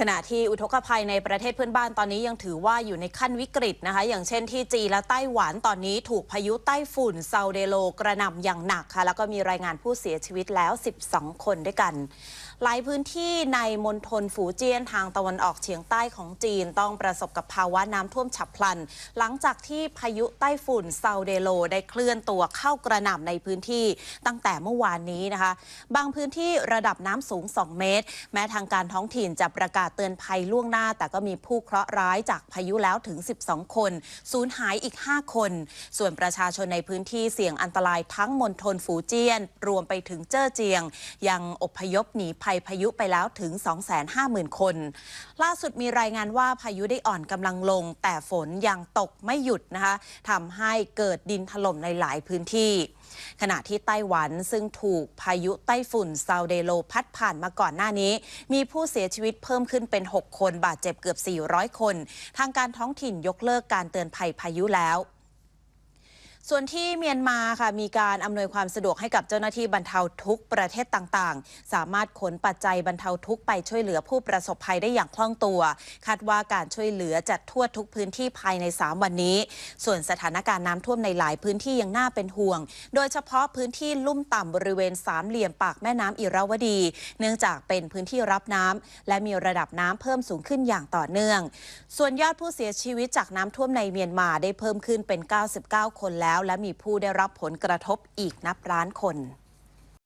ขณะที่อุทกภัยในประเทศเพื่อนบ้านตอนนี้ยังถือว่าอยู่ในขั้นวิกฤตนะคะ อย่างเช่นที่จีนและไต้หวันตอนนี้ถูกพายุไต้ฝุ่นเซาเดโลกระหน่ำอย่างหนักค่ะ แล้วก็มีรายงานผู้เสียชีวิตแล้ว 12 คนด้วยกัน หลายพื้นที่ในมณฑลฝูเจี้ยนทางตะวันออกเฉียงใต้ของจีนต้องประสบกับภาวะน้ำท่วมฉับพลัน หลังจากที่พายุไต้ฝุ่นเซาเดโลได้เคลื่อนตัวเข้ากระหน่ำในพื้นที่ตั้งแต่เมื่อวานนี้นะคะ บางพื้นที่ระดับน้ำสูง 2 เมตร แม้ทางการท้องถิ่นจะประกาศเตือนภัยล่วงหน้า แต่ก็มีผู้เคราะห์ร้ายจากพายุแล้วถึง 12 คนสูญหายอีก 5 คน ส่วนประชาชนในพื้นที่เสี่ยงอันตรายทั้งมณฑลฝูเจี้ยน รวมไปถึงเจ้อเจียง ยังอพยพหนีภัยพายุไปแล้วถึง 250,000 คน ล่าสุดมีรายงานว่าพายุได้อ่อนกำลังลง แต่ฝนยังตกไม่หยุดนะคะทำให้เกิดดินถล่มในหลายพื้นที่ขณะที่ไต้หวันซึ่งถูกพายุไต้ฝุ่นซาเดโลพัดผ่านมาก่อนหน้านี้ มีผู้เสียชีวิตเพิ่มขึ้นขึ้นเป็น 6 คนบาดเจ็บเกือบ 400 คน ทางการท้องถิ่นยกเลิกการเตือนภัยพายุแล้ว ส่วนที่เมียนมาค่ะมีการอำนวยความสะดวกให้กับเจ้าหน้าที่บรรเทาทุกประเทศต่างๆ สามารถขนปัจจัยบรรเทาทุกไปช่วยเหลือผู้ประสบภัยได้อย่างคล่องตัว คาดว่าการช่วยเหลือจะทั่วทุกพื้นที่ภายใน 3 วันนี้ ส่วนสถานการณ์น้ำท่วมในหลายพื้นที่ยังน่าเป็นห่วง โดยเฉพาะพื้นที่ลุ่มต่ำบริเวณสามเหลี่ยมปากแม่น้ำอิราวดี เนื่องจากเป็นพื้นที่รับน้ำและมีระดับน้ำเพิ่มสูงขึ้นอย่างต่อเนื่อง ส่วนยอดผู้เสียชีวิตจากน้ำท่วมในเมียนมาได้เพิ่มขึ้นเป็น 99 คนแล้วแล้ว และมีผู้ได้รับผลกระทบอีกนับล้านคน